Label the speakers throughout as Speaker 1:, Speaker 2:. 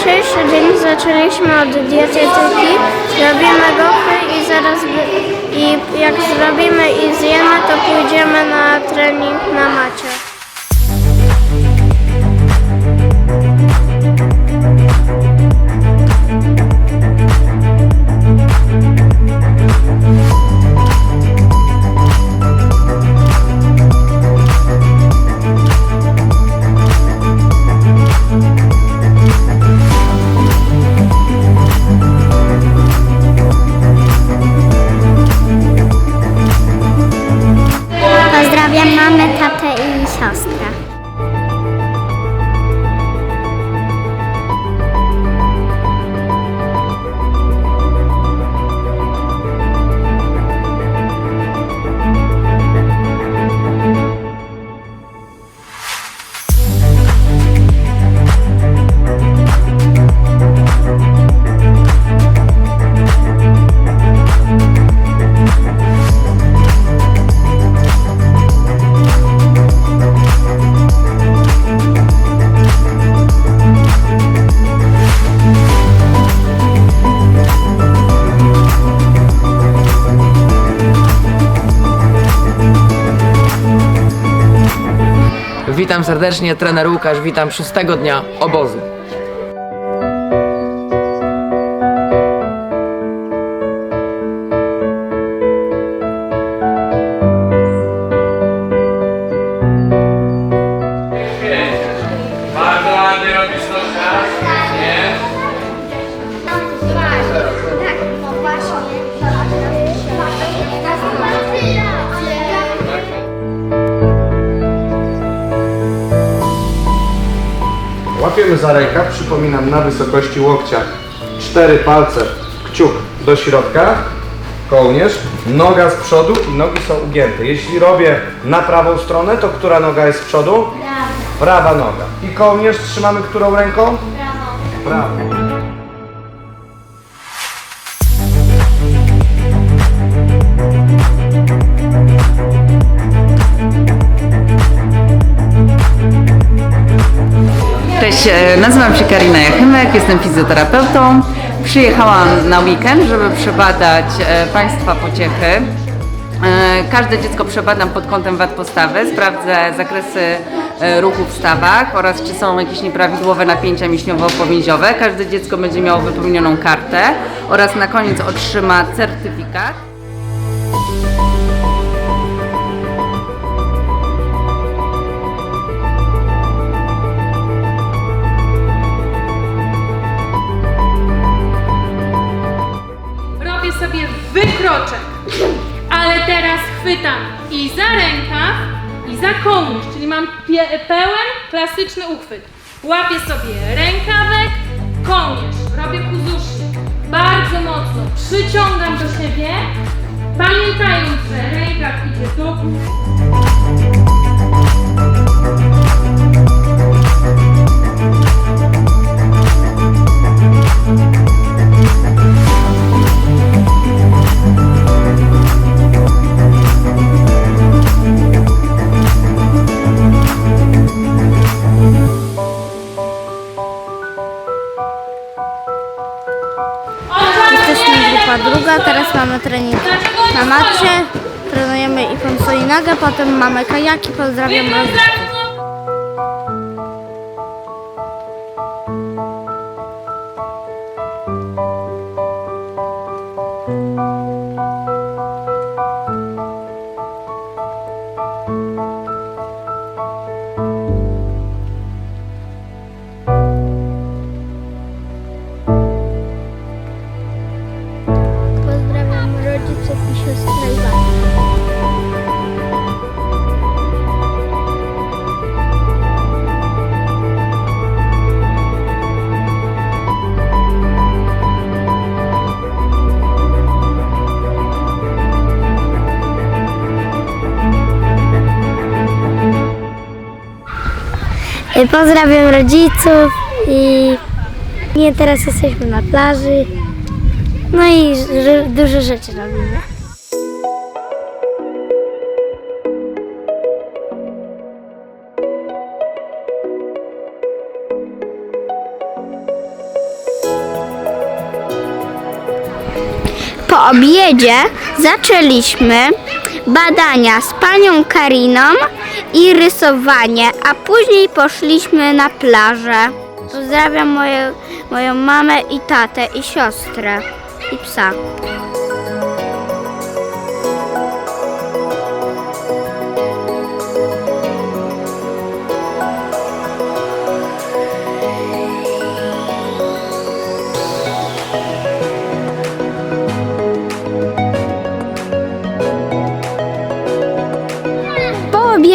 Speaker 1: dzisiejszy dzień zaczęliśmy od dietetyki. Robimy gofry i zaraz i jak zrobimy i zjemy, to pójdziemy na trening na macie.
Speaker 2: Witam serdecznie, trener Łukasz, witam szóstego dnia obozu.
Speaker 3: Łapiemy za rękaw, przypominam, na wysokości łokcia. Cztery palce, kciuk do środka, kołnierz, noga z przodu i nogi są ugięte. Jeśli robię na prawą stronę, to która noga jest z przodu? Prawa noga. I kołnierz trzymamy którą ręką? Prawą. Prawą.
Speaker 4: Cześć, nazywam się Karina Jachymek, jestem fizjoterapeutą. Przyjechałam na weekend, żeby przebadać e, Państwa pociechy. E, Każde dziecko przebadam pod kątem wad postawy, sprawdzę zakresy e, ruchu w stawach oraz czy są jakieś nieprawidłowe napięcia mięśniowo-powięziowe. Każde dziecko będzie miało wypełnioną kartę oraz na koniec otrzyma certyfikat.
Speaker 5: Wykroczek, ale teraz chwytam i za rękaw, i za kołnierz, czyli mam pełen klasyczny uchwyt. Łapię sobie rękawek, kołnierz, robię kuzuszy, bardzo mocno przyciągam do siebie, pamiętając, że rękaw idzie tu,
Speaker 1: Jesteśmy trening na macie. Trenujemy i pomsoi nogę, potem mamy kajaki, pozdrawiam rodziców. E, pozdrawiam rodziców i nie, teraz jesteśmy na plaży. No i dużo rzeczy robimy.
Speaker 6: Po obiedzie zaczęliśmy badania z panią Kariną i rysowanie, a później poszliśmy na plażę. Pozdrawiam moje, moją mamę i tatę i siostrę i psa.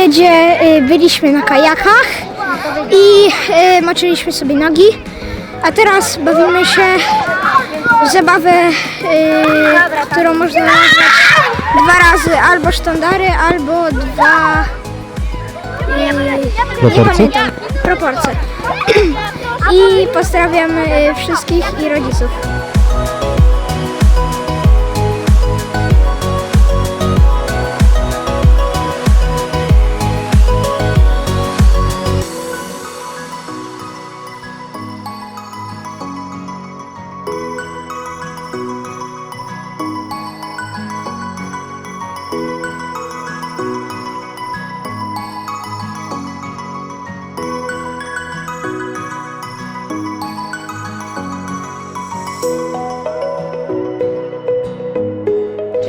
Speaker 7: Obiedzie y, byliśmy na kajakach i y, moczyliśmy sobie nogi, a teraz bawimy się w zabawę, y, którą można nazwać dwa razy albo sztandary, albo dwa... Pamiętam. Proporcje. I pozdrawiam wszystkich i rodziców.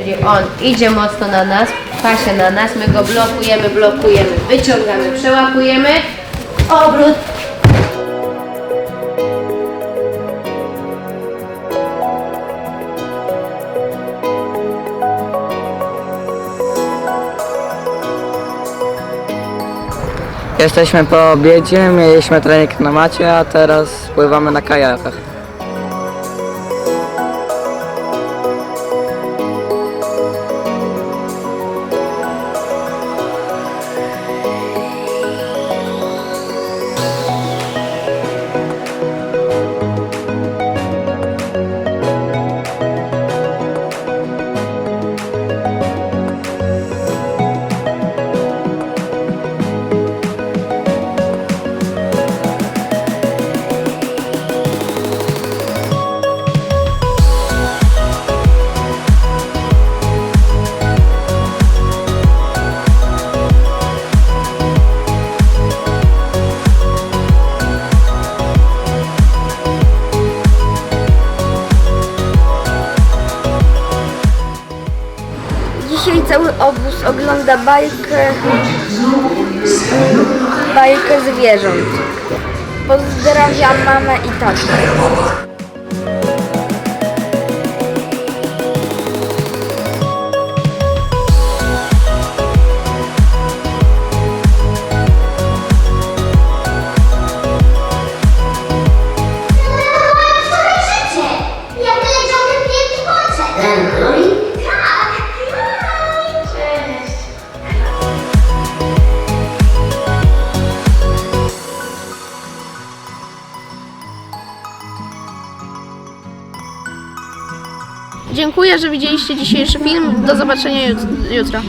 Speaker 8: Czyli on idzie mocno na nas, pasie na nas, my go blokujemy, blokujemy, wyciągamy, przełapujemy, obrót.
Speaker 9: Jesteśmy po obiedzie, mieliśmy trening na macie, a teraz pływamy na kajakach.
Speaker 7: Cały obóz ogląda bajkę, bajkę zwierząt. Pozdrawiam mamę i tatę. Dziękuję, że widzieliście dzisiejszy film. Do zobaczenia jutro.